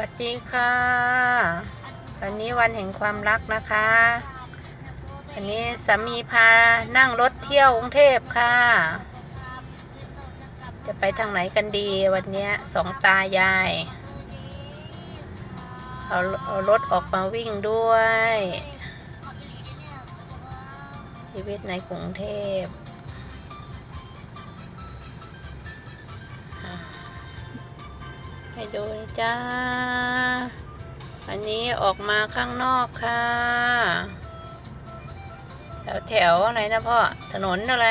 วัสดีค่ะ วันนี้วันแห่งความรักนะคะวันนี้สามีพานั่งรถเที่ยวกรุงเทพค่ะ จะไปทางไหนกันดีวันนี้สองตายายเอาเอารถออกมาวิ่งด้วย ชีวิตในกรุงเทพ ให้ดูจ้าอันนี้ออกมาข้างนอกค่ะ แถวแถวอะไรนะพ่อ ถนนอะไร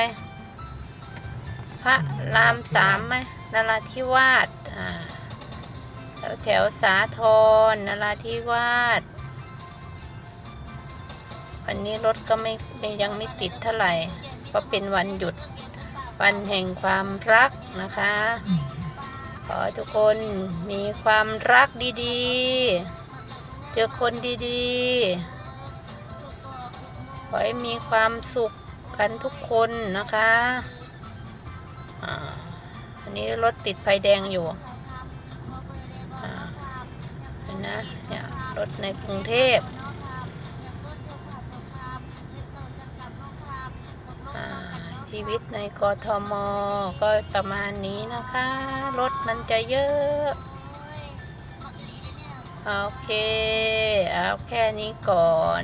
พระรามสามไหมนราธิวาสอ่าแถวแถวสาทรนราธิวาสวันนี้รถก็ไม่ยังไม่ติดเท่าไหร่ เพราะเป็นวันหยุดวันแห่งความรักนะคะ ขอให้ทุกคนมีความรักดีๆ เจอคนดีๆ ขอให้มีความสุขกันทุกคนนะคะอ่าอันนี้รถติดไฟแดงอยู่อ่าเห็นนะเนี่ยรถในกรุงเทพอ่าชีวิตในกทมก็ประมาณนี้นะคะ รถ มันจะเยอะ โอเค เอาแค่นี้ก่อน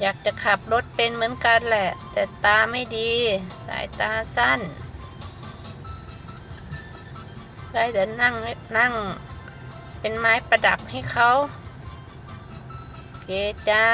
อยากจะขับรถเป็นเหมือนกันแหละ แต่ตาไม่ดี สายตาสั้น ได้แต่นั่งนั่ง เป็นไม้ประดับให้เขา โอเคจ้า